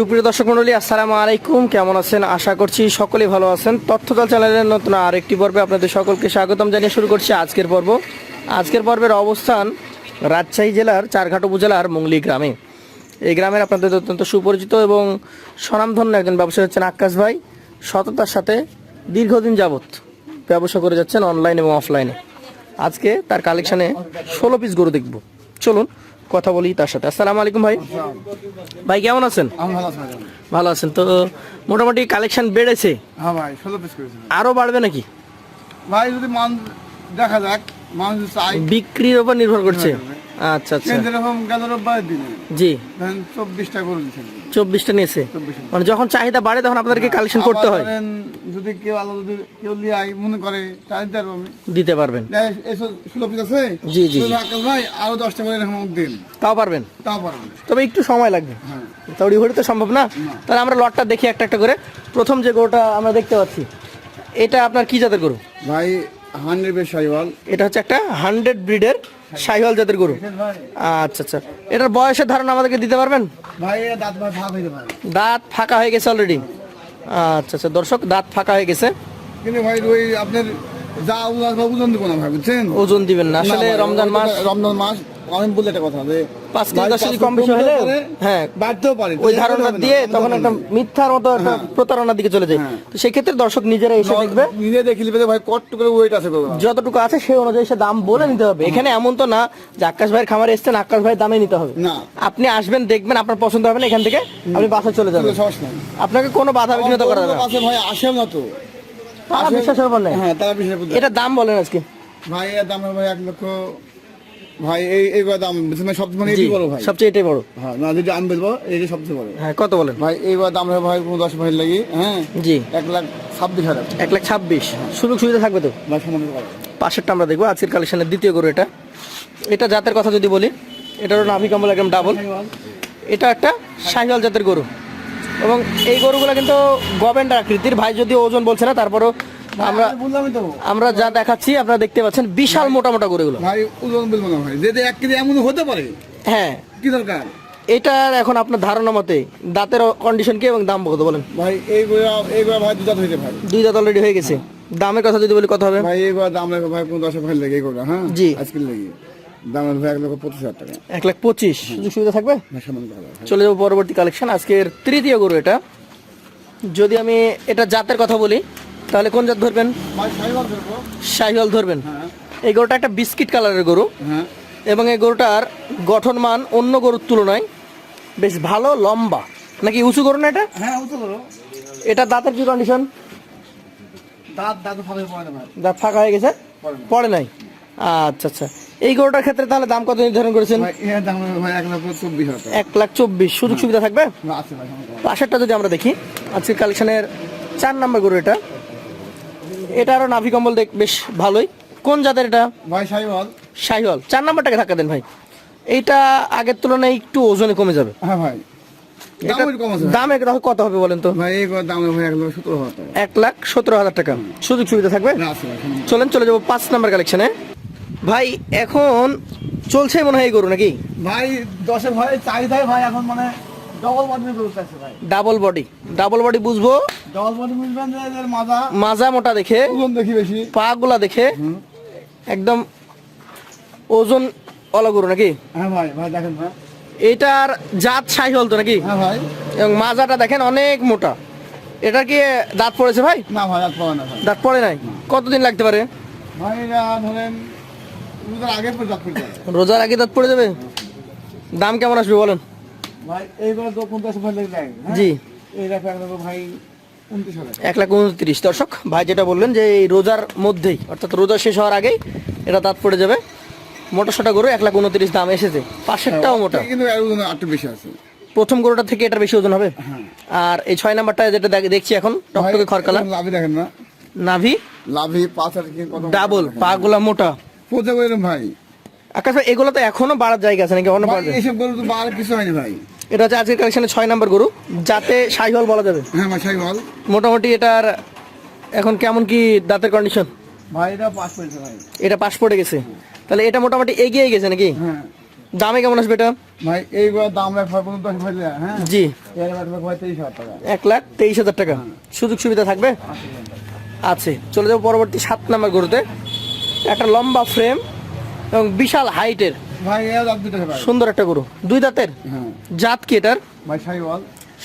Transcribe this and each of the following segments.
সুপ্রিয় দর্শক মন্ডলী, আসসালামু আলাইকুম। কেমন আছেন? আশা করছি সকলেই ভালো আছেন। তথ্যদল চ্যানেলের নতুন আরেকটি পর্বে আপনাদের সকলকে স্বাগতম জানিয়ে শুরু করছি আজকের পর্ব। আজকের পর্বের অবস্থান রাজশাহী জেলার চারঘাট উপজেলার মুংলি গ্রামে। এই গ্রামের আপনাদের অত্যন্ত সুপরিচিত এবং স্বনামধন্য একজন ব্যবসায়ী হচ্ছেন আকাশ ভাই। সততার সাথে দীর্ঘদিন যাবৎ ব্যবসা করে যাচ্ছেন অনলাইন এবং অফলাইনে আজকে তার কালেকশানে ষোলো পিস গরু দেখব। চলুন কথা বলি তার সাথে। আসসালামু আলাইকুম ভাই। ভাই কেমন আছেন? আমি ভালো আছি ভালো আছেন। তো মোটামুটি কালেকশন বেড়েছে? হ্যাঁ ভাই ষোলো পিস করেছি আরও বাড়বে নাকি? ভাই যদি মান দেখা যাক মানুষ বিক্রির উপর নির্ভর করছে। আচ্ছা আচ্ছা। যেরকম গেল রোববার দিনে। জি। ধরেন চব্বিশটা দিচ্ছেন চব্বিশটা নিয়েছে। মানে যখন চাহিদা বাড়ে তখন আপনাদেরকে কালেকশন করতে হয়। যদি কেউ আলো যদি কেউ আই মনে করে তাই দিতে পারব আমি। দিতে পারবেন। ষোলো- পিস আছে? জি, জি, বলব, জি। আকাশ ভাই আরও দশটা করে এরকম দিন। তাও পারবেন। তাও পারব তবে একটু সময় লাগবে। হ্যাঁ। তো সম্ভব না। তাহলে আমরা লটটা দেখি একটা একটা করে। প্রথম যে গরুটা আমরা দেখতে পাচ্ছি এটা আপনার কি জাতের গরু? ভাই হান্ড্রেড এটা হচ্ছে একটা হান্ড্রেড ব্রিডের জাতের গরু। আচ্ছা আচ্ছা। এটার বয়সের ধারণা আমাদেরকে দিতে পারবেন? ভাই দাঁত দাঁত ফাঁকা হয়ে গেছে অলরেডি আচ্ছা আচ্ছা। দর্শক দাঁত ফাঁকা হয়ে গেছে। কিন্তু ভাই ওই আপনার যা ওজন দিব না ভাই বুঝছেন? ওজন দিবেন না। আসলে রমজান মাস রমজান মাস আমি বলতে একটা কথা যে পাঁচ কেজি দশ কেজি কম বেশি হলে হ্যাঁ বাড়তেও পারে ওই ধারণা দিয়ে তখন একটা মিথ্যার মতো একটা প্রতারণার দিকে চলে যায়। হ্যাঁ। তো সেই ক্ষেত্রে দর্শক নিজেরা এসে দেখবে। নিজে দেখে নিবে ভাই কত করে ওয়েট আছে যতটুকু আছে সেই অনুযায়ী সে দাম বলে নিতে হবে। এখানে এমন তো না যে আকাশ ভাইয়ের খামারে এসছেন আকাশ ভাইয়ের দামে নিতে হবে। না। আপনি আসবেন দেখবেন আপনার পছন্দ হবে না এখান থেকে আপনি বাসা চলে যাবেন। আপনাকে কোনো বাধা বিঘ্নিত করা যাবে ভাই আসেও না তো। তারা আসে- বিশ্বাসের উপর নেই হ্যাঁ তারা এটা দাম বলেন আজকে। ভাই এর দাম ভাই এক লক্ষ ভাই এই এই দাম? মানে সব মানে এটি বড় ভাই। সবচেয়ে এটাই বড়। হ্যাঁ না যদি আমি বলব এই সবচেয়ে বড়। হ্যাঁ কত বলেন? ভাই এইবার দাম হবে ভাই কোনো দশ ভাই লাগি হ্যাঁ? জি। এক লাখ ছাব্বিশ হাজার। এক লাখ ছাব্বিশ। সুযোগ সুবিধা থাকবে তো? ভাই পাশেরটা আমরা দেখব আজকের কালেকশনের দ্বিতীয় গরু এটা এটা জাতের কথা যদি বলি এটারও নাভি কম্বল একদম ডাবল এটা একটা শাহিওয়াল জাতের গরু। এবং এই গরুগুলো কিন্তু গভেন্ডার আকৃতির। ভাই যদি ওজন বলছে না তারপরও আমরা আমরা যা দেখাচ্ছি আপনারা দেখতে পাচ্ছেন বিশাল মোটা মোটা গরুগুলো। ভাই ওজন বলব না ভাই। যদি এক কেজি এমন হতে পারে হ্যাঁ। কি দরকার? এটার এখন আপনার ধারণা মতে দাঁতের কন্ডিশন কি এবং দাম কত বলেন? ভাই এইগুলো ভাই দুটা হইতে ভাই। দুই দাঁত অলরেডি হয়ে গেছে। দামের কথা যদি বলি কত হবে। ভাই এইগুলো দাম লাগবে ভাই কোনো দশ ভাই লেগে এইগুলো হ্যাঁ? জি। আজকে লেগে। দাম লাগবে ভাই এক লক্ষ পঁচিশ হাজার টাকা। এক লাখ পঁচিশ। সুযোগ সুবিধা থাকবে? যাবে। চলে যাব পরবর্তী কালেকশন আজকের তৃতীয় গরু এটা। যদি আমি এটা জাতের কথা বলি তাহলে কোন জাত ধরবেন? শাহিওয়াল ধরবেন। হ্যাঁ। এই গরুটা একটা বিস্কিট কালারের গরু। হ্যাঁ। এবং এই গরুটার গঠন মান অন্য গরুর তুলনায় বেশ ভালো লম্বা। নাকি উঁচু গরু না এটা? হ্যাঁ এটা দাঁতের কি কন্ডিশন দাঁত ফাঁকা হয়ে গেছে? পড়ে নাই? আচ্ছা আচ্ছা। এই গরুটার ক্ষেত্রে তাহলে দাম কত নির্ধারণ করেছেন? এক লাখ চব্বিশ সুযোগ সুবিধা থাকবে। পাশেরটা যদি আমরা দেখি আজকের কালেকশনের চার নম্বর গরু এটা। এটা আরও নাভি কম্বল দেখ বেশ ভালোই। কোন জাতের এটা? ভাই সাইবার শাহিওয়াল চার নাম্বারটাকে ধাক্কা দেন ভাই। এইটা আগের তুলনায় একটু ওজনে কমে যাবে। হ্যাঁ ভাই। দাম। এক কত হবে বলেন তো? ভাই দাম এক লাখ সতেরো হাজার টাকা। সুযোগ সুবিধা থাকবে? চলেন চলে যাব পাঁচ নাম্বার কালেকশনে ভাই এখন চলছে মনে হয় এই গরু নাকি? ভাই দশে ভাই চাহিদাই ভাই এখন মানে ডবল বডি করতে আছে ভাই। ডাবল বডি ডাবল বডি বুঝব? ডবল বডি বুঝবেন এদের মাজা। মাজা মোটা দেখে। ওজন দেখি বেশি। পা গুলা দেখে একদম ওজন অলা গরু নাকি? হ্যাঁ ভাই ভাই দেখেন ভাই। এটার জাত ছাই হল তো নাকি? হ্যাঁ ভাই। এবং মাজাটা দেখেন অনেক মোটা। এটা কি দাঁত পড়েছে ভাই? না ভাই আর পাওয়া না ভাই। দাঁত পড়ে নাই? কতদিন লাগতে পারে? ভাই ধরেন আগে রোজার আগে দাঁত পড়ে যাবে? দাম কেমন আসবে বলেন? ভাই এইগুলো তো পঞ্চাশ ভাই লেগে হ্যাঁ? জি। এক ভাই এক লাখ উনত্রিশ। দর্শক ভাই যেটা বললেন যে এই রোজার মধ্যেই অর্থাৎ রোজা শেষ হওয়ার আগেই এটা দাঁত পড়ে যাবে। মোটা সোটা গরু এক লাখ উনত্রিশ দাম এসেছে। পাশেরটাও মোটা। কিন্তু একটু বেশি আছে। প্রথম গরুটা থেকে এটার বেশি ওজন হবে? হ্যাঁ। আর এই ছয় নাম্বারটা যেটা দেখ- দেখছি এখন টকটকে খরকালা লাভই দেখেন না। নাভি লাভই পাঁচ আর কি কত? ডাবল পাগুলা মোটা। পচে ভাই। আকাশ ভাই এগুলো তো এখনও বাড়ার জায়গা আছে নাকি? অন্য বাড়বে এইসব গরু তো বার কিছু হয়নি ভাই। এটা হচ্ছে আজকের কালেকশনে ছয় নাম্বার গরু যাতে সাইহল বলা যাবে। হ্যাঁ ভাই সাই বল মোটামুটি এটার এখন কেমন কি দাঁতের কন্ডিশন ভাই এটা পাস করেছে ভাই। এটা পড়ে গেছে। তাহলে এটা মোটামুটি এগিয়ে গেছে নাকি? হ্যাঁ। দামে কেমন আসবে এটা? ভাই এইবার দাম এক ভাই পর্যন্ত হ্যাঁ? জি। এর এক লাখ তেইশ হাজার টাকা। সুযোগ সুবিধা থাকবে? আছে। চলে যাব পরবর্তী সাত নাম্বার গরুতে। একটা লম্বা ফ্রেম এবং বিশাল হাইটের। ভাই সুন্দর একটা গরু। দুই দাঁতের? হ্যাঁ। জাত কি এটার? ভাই সাইওয়াল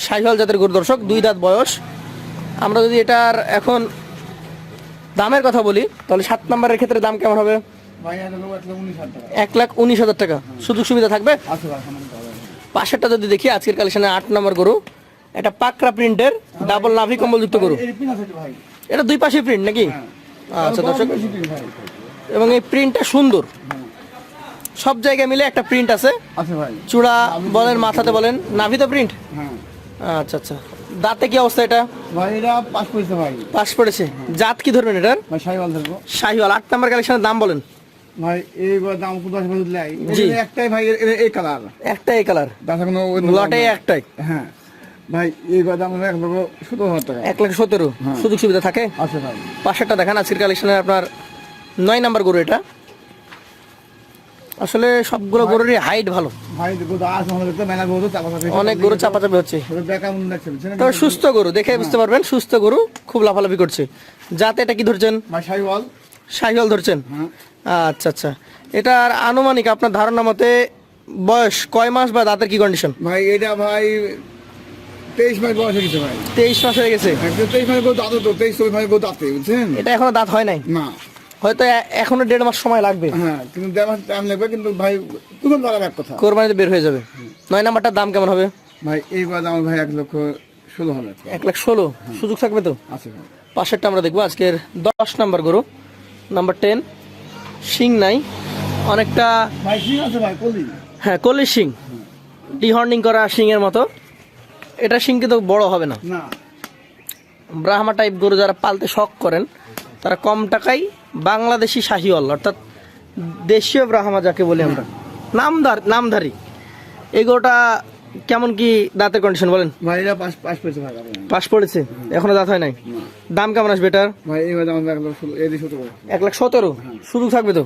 সাইহল জাতের গরু দর্শক দুই দাঁত বয়স। আমরা যদি এটার এখন দামের কথা বলি তাহলে সাত নম্বরের ক্ষেত্রে দাম কেমন হবে? এক লাখ উনিশ হাজার টাকা। টাকা। সুযোগ সুবিধা থাকবে। পাশেরটা যদি দেখি আজকের কালেকশনে আট নম্বর গরু। এটা পাকরা প্রিন্টের ডাবল নাভি কম্বলযুক্ত গরু। এটা দুই পাশে প্রিন্ট নাকি? আচ্ছা দর্শক এবং এই প্রিন্টটা সুন্দর। সব জায়গায় মিলে একটা প্রিন্ট আছে। আছে ভাই। চূড়া বলেন মাথাতে বলেন। নাভি নাভিতে প্রিন্ট হ্যাঁ। আচ্ছা আচ্ছা। দাঁতে কি অবস্থা এটা? ভাই এটা পাস করেছে ভাই। পাশ পড়েছে। জাত কি ধরবেন এটার? ভাই সাইওয়াল ধরবো। শাহিওয়াল আট নাম্বার কালেকশনের দাম বলেন। ভাই এইবার দাম কত দশ দিলে জি। একটাই ভাই এই কালার একটাই কালার দাদা কোনো লটে একটাই। হ্যাঁ। ভাই এইবার দাম এক লক্ষ সতেরো হাজার টাকা। এক লাখ সতেরো হ্যাঁ। সুযোগ সুবিধা থাকে? আছে ভাই। পাশেরটা দেখান আজকের কালেকশনের আপনার নয় নাম্বার গরু এটা। আসলে সবগুলো গরুরই হাইট ভালো। তো তো অনেক গরু চাপাচাপি হচ্ছে। তবে সুস্থ গরু দেখে বুঝতে পারবেন সুস্থ গরু খুব লাফালাফি করছে। যাতে এটা কি ধরছেন? সাইওয়াল ধরছেন? হ্যাঁ। আচ্ছা আচ্ছা। এটার আনুমানিক আপনার ধারণা মতে বয়স কয় মাস বা দাঁতের কি কন্ডিশন ভাই এটা ভাই তেইশ মাস বয়স হয়ে গেছে ভাই। তেইশ মাস হয়ে গেছে। তেইশ মাস গরু দাঁতে তো তেইশ চব্বিশ মাস গরু দাঁতে বুঝছেন? এটা এখনও দাঁত হয় নাই? না। হয়তো এখনও দেড় মাস সময় লাগবে। হ্যাঁ কিন্তু দেড় মাস টাইম লাগবে কিন্তু ভাই এক কথা। কোরবানিতে বের হয়ে যাবে। নয় নাম্বারটার দাম কেমন হবে? ভাই এইবার দাম ভাই এক লক্ষ ষোলো টাকা। এক লাখ ষোলো? সুযোগ থাকবে তো? আছে পাশেরটা আমরা দেখব। আজকের দশ নাম্বার গরু নাম্বার টেন শিং নাই। অনেকটা ভাই ঠিক আছে ভাই কলি। হ্যাঁ কলি শিং। ডিহর্নিং করা শিংয়ের মতো। এটা শিং কিন্তু বড় হবে না। না। ব্রাহ্মা টাইপ গরু যারা পালতে শখ করেন তারা কম টাকায় বাংলাদেশি শাহিওয়াল অর্থাৎ দেশীয় ব্রাহ্মা যাকে বলি আমরা। নামদার নামধারী। এই গরুটা কেমন কি দাঁতের কন্ডিশন বলেন? ভাই এটা পাস ভাই। পাশ পড়েছে? এখনও দাঁত হয় নাই? দাম কেমন আসবে এটার? ভাই এইবার দাম এক লাখ সতেরো? সুযোগ থাকবে তো?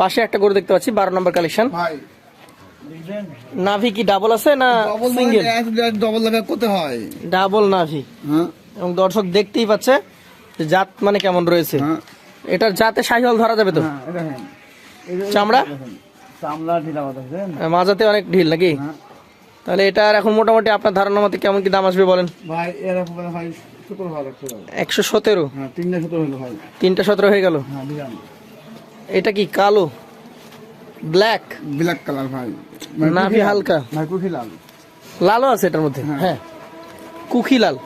পাশে একটা গরু দেখতে পাচ্ছি বারো নম্বর কালেকশন ভাই। নাভি কি ডাবল আছে না সিঙ্গেল ডবল লাগা করতে হয়। ডাবল নাভি। হ্যাঁ। এবং দর্শক দেখতেই পাচ্ছে যে জাত মানে কেমন রয়েছে। হ্যাঁ। এটার জাতে শাহিওয়াল ধরা যাবে তো? হ্যাঁ হ্যাঁ চামড়া? বুঝছেন মাজাতে অনেক ঢিল নাকি? হ্যাঁ। তাহলে এটার এখন মোটামুটি আপনার ধারণা মতে কেমন কি দাম আসবে বলেন? ভাই একশো সতেরো? হ্যাঁ তিনটা সতেরো হয়ে গেল? হ্যাঁ এটা কি কালো? ব্ল্যাক? ব্ল্যাক কালার ভাই। নাভি হালকা। লাল। লালও আছে এটার মধ্যে? হ্যাঁ। হ্যাঁ। কুখি লাল।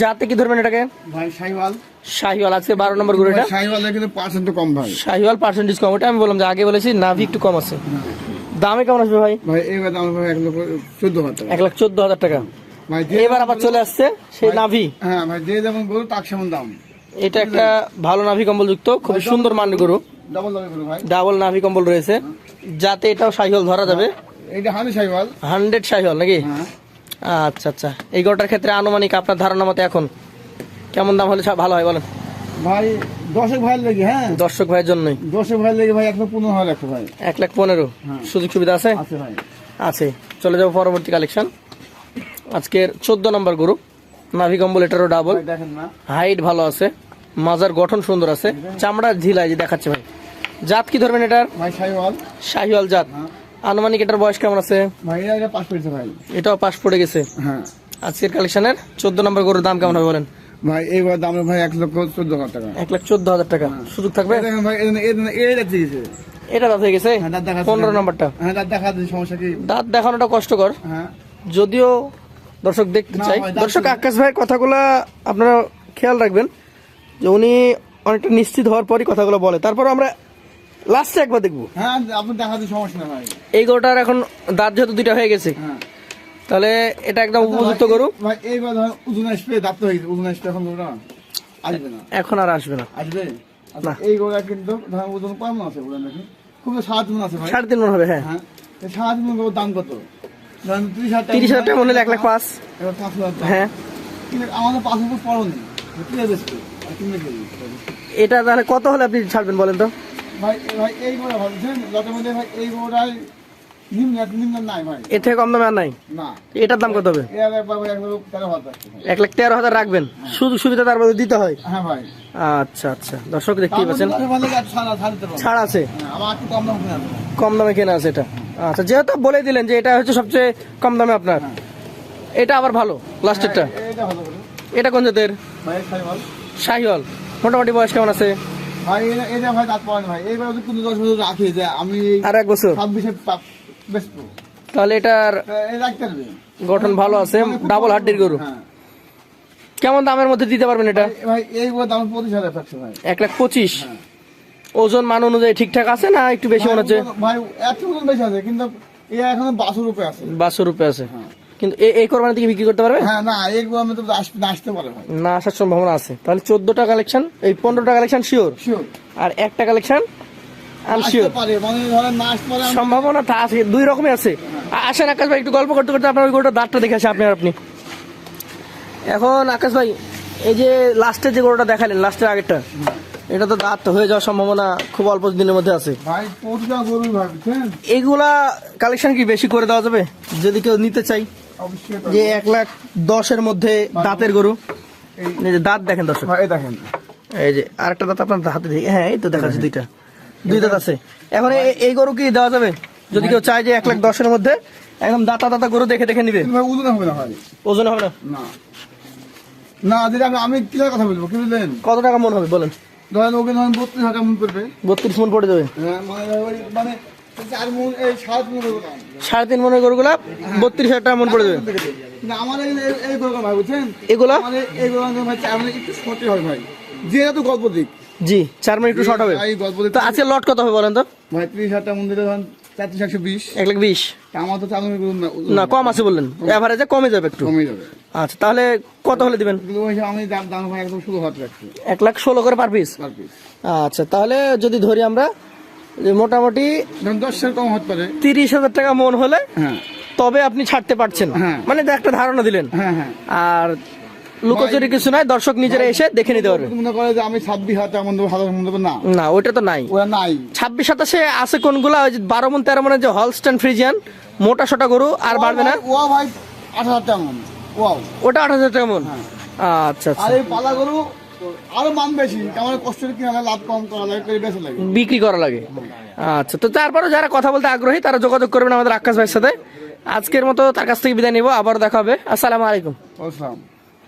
জাতে কি ধরবেন এটাকে? ভাই সাইওয়াল শাহিওয়াল আজকে বারো নম্বর গরু এটা সাইওয়ালের কিন্তু পার্সেন্ট কম ভাই। শাহিওয়াল পার্সেন্টেজ কম ওটা আমি বললাম যে আগে বলেছি নাভি একটু কম আছে। দামে কেমন আসবে ভাই? দাম এক লক্ষ চোদ্দ হাজার এক লাখ চোদ্দ হাজার টাকা। এবার আবার চলে আসছে সেই নাভি। হ্যাঁ ভাই যে যেমন গরু তার সেমন দাম। এটা একটা ভালো নাভি কম্বল যুক্ত খুবই সুন্দর মানের গরু। ডাবল নাভি কম্বল রয়েছে। যাতে এটাও শাহিওয়াল ধরা যাবে। হানি সাইওয়াল হান্ড্রেড শাহিওয়াল নাকি? হ্যাঁ। আচ্ছা আচ্ছা। এই গরুটার ক্ষেত্রে আনুমানিক আপনার ধারণা মতে এখন কেমন দাম হলে ভালো হয় বলেন? ভাই দশেক ভাই লেগে হ্যাঁ? দর্শক ভাইয়ের জন্যই। দশেক ভাই লেগে ভাই এক লক্ষ পনেরো হাজার একশো ভাই। এক লাখ পনেরো। হ্যাঁ। সুযোগ সুবিধা আছে? আছে ভাই। আছে। চলে যাব পরবর্তী কালেকশন আজকের চোদ্দ নম্বর গরু নাভি কম্বল এটারও ডাবল হাইট ভালো আছে। মাজার গঠন সুন্দর আছে। চামড়ার ঝিলাই যে দেখাচ্ছে ভাই। জাত কি ধরবেন এটার? শাহিওয়াল। জাত। হ্যাঁ। আনুমানিক এটার বয়স কেমন আছে? এটাও পাশ পড়ে গেছে। হ্যাঁ। আজকের কালেকশনের চোদ্দ নম্বর গরুর দাম কেমন হবে বলেন? ভাই এইবার দাম ভাই এক লক্ষ চোদ্দ হাজার টাকা। এক লাখ চোদ্দ হাজার টাকা। সুযোগ থাকবে? দেখেন ভাই এই গেছে। এটা দাঁত হয়ে গেছে? হ্যাঁ পনেরো নম্বরটা। হ্যাঁ দাঁত দেখা সমস্যা কি? দাঁত দেখানোটা কষ্টকর। হ্যাঁ। যদিও দর্শক দেখতে চাই। দর্শক আকাশ ভাইয়ের কথাগুলো আপনারা খেয়াল রাখবেন যে উনি অনেকটা নিশ্চিত হওয়ার পরই কথাগুলো বলে। তারপর আমরা লাস্টে একবার দেখব। হ্যাঁ আপনি দেখা সমস্যা না ভাই। এই গরুটার এখন দাঁত যেহেতু দুইটা হয়ে গেছে হ্যাঁ। তাহলে এটা একদম উপযুক্ত গরু। ভাই এইবার ধর ওজন আসবে দাঁত তো হয়ে গেছে ওজন আসবে এখন গরুটা আসবে না। এখন আর আসবে না। আসবে? আচ্ছা, না। এই গোড়া কিন্তু ওজন কম আছে গোড়া নাকি খুব সাত আছে ভাই। সাড়ে তিন মন হবে হ্যাঁ। হ্যাঁ। সাত মন দাম কত? ধরেন তিরিশ হাজার তিরিশ হাজার টাকা মনে হলে এক লাখ পাঁচ। এবার পাঁচ হাজার। হ্যাঁ। কিন্তু আমাদের পাঁচ হাজার নেই এটা তাহলে কত হলে আপনি ছাড়বেন বলেন তো? ভাই ভাই এই গোড়া ভাবছেন যত মধ্যে ভাই এই গোড়ায় এর থেকে কম দামে আর নাই? এটার দাম কত হবে? এক লাখ তেরো হাজার রাখবেন। সুযোগ সুবিধা তার মধ্যে দিতে হয়? হ্যাঁ আচ্ছা আচ্ছা। দর্শক দেখতেই পাচ্ছেন। ছাড়া আছে? হ্যাঁ, একটু কম দাম কিনে আছে। এটা। আচ্ছা যেহেতু বলে দিলেন যে এটা হচ্ছে সবচেয়ে কম দামে আপনার এটা আবার ভালো লাস্টেরটা। হ্যাঁ, এটা কোন জাতের? শাহিওয়াল মোটামুটি বয়স কেমন আছে? আর এক বছর? ছাব্বিশে তাহলে এটার এই পারবে গঠন ভালো আছে ডাবল হাড্ডির গরু। হ্যাঁ। কেমন দামের মধ্যে দিতে পারবেন এটা? এই দাম পঁচিশ হাজার এক লাখ পঁচিশ? হ্যাঁ। ওজন মান অনুযায়ী ঠিকঠাক আছে না একটু বেশি মনে হচ্ছে? ভাই মতন বেশি আছে কিন্তু এ এখন রূপে আছে। রুপে আছে। হ্যাঁ। কিন্তু এই কোরবানি থেকে বিক্রি করতে পারবে? হ্যাঁ না এইগুলো আমি তো আসতে আসতে পারে না আসার সম্ভাবনা আছে। তাহলে চোদ্দটা কালেকশন এই পনেরোটা কালেকশন শিওর শিওর আর একটা কালেকশন সম্ভাবনাটা আছে দুই রকমই আছে। আসেন আকাশ ভাই একটু গল্প করতে করতে আপনার ওই গরুটা দাঁতটা দেখে আসে আপনি আপনি। এখন আকাশ ভাই এই যে লাস্টের যে গরুটা দেখালেন লাস্টের আগেরটা এটা তো দাঁত হয়ে যাওয়ার সম্ভাবনা খুব অল্প দিনের মধ্যে আছে। এইগুলা কালেকশন কি বেশি করে দেওয়া যাবে? যদি কেউ নিতে চাই যে এক লাখ দশের মধ্যে দাঁতের গরু। দাঁত দেখেন দর্শক। এই দেখেন। এই যে আরেকটা দাঁত আপনার হাতে দেখি। হ্যাঁ এই তো দেখাচ্ছে দুইটা। দুই দাঁত আছে। এখন এই গরু কি দেওয়া যাবে? যদি কেউ চায় যে এক লাখ দশের মধ্যে একদম দাতা দাতা গরু দেখে দেখে নিবে। ওজন হবে না ভাই। ওজন হবে না? না। না যদি আমি কিলার কথা বলব কি বুঝলেন? কত টাকা মন হবে বলেন। ধরেন ওকে ধরেন বত্রিশ হাজার মন করবে বত্রিশ মন পড়ে যাবে। হ্যাঁ, মানে মানে সাড়ে তিন মনের গরুগুলা বত্রিশ হাজার টাকা মন পড়ে যাবে। আমার এই গরু ভাই বুঝছেন? এগুলা? এই ভাই একটু হয় ভাই। যে এত গল্প দিক। জি চার মিনিট একটু শর্ট হবে। তো আজকে লট কত হবে বলেন তো? ভাই ত্রিশ হাজার টাকা মন্দিরে ধরেন চারত্রিশ একশো বিশ। এক লাখ বিশ। আমার তো না কম আছে বললেন। এভারেজে কমে যাবে একটু। কমে যাবে। আচ্ছা তাহলে কত হলে দিবেন? আমি দাম দাম একদম শুধু হাত রাখছি এক লাখ ষোলো করে পার পিস পার পিস আচ্ছা তাহলে যদি ধরি আমরা যে মোটামুটি ধরেন দশ হাজার কম হতে পারে। তিরিশ হাজার টাকা মন হলে হ্যাঁ। তবে আপনি ছাড়তে পারছেন। হ্যাঁ। মানে একটা ধারণা দিলেন। হ্যাঁ হ্যাঁ। আর লুকোচুরি কিছু নয় দর্শক নিজেরা এসে দেখে নিতে পারবে। মনে করে যে আমি ছাব্বিশ হাজার টাকা মন দেবো হাজার মন দেবো না। না ওইটা তো নাই। ওরা নাই। ছাব্বিশ সাতাশে আছে কোনগুলা? ওই যে বারো মন তেরো মনের যে হলস্টান ফ্রিজিয়ান মোটা সোটা গরু আর বাড়বে না? ও ভাই আট হাজার টাকা মন। ওয়াও। ওটা আট হাজার টাকা মন? আচ্ছা আর আচ্ছা এই পালা গরু আরও মান বেশি আমার কষ্ট কিনা লাভ কম করা লাগে করে বেশি লাগে। বিক্রি করা লাগে। আচ্ছা তো তারপরে যারা কথা বলতে আগ্রহী তারা যোগাযোগ করবেন আমাদের আকাশ ভাইয়ের সাথে। আজকের মতো তার কাছ থেকে বিদায় নিব আবার দেখা হবে। আসসালামু আলাইকুম। বুঝলাম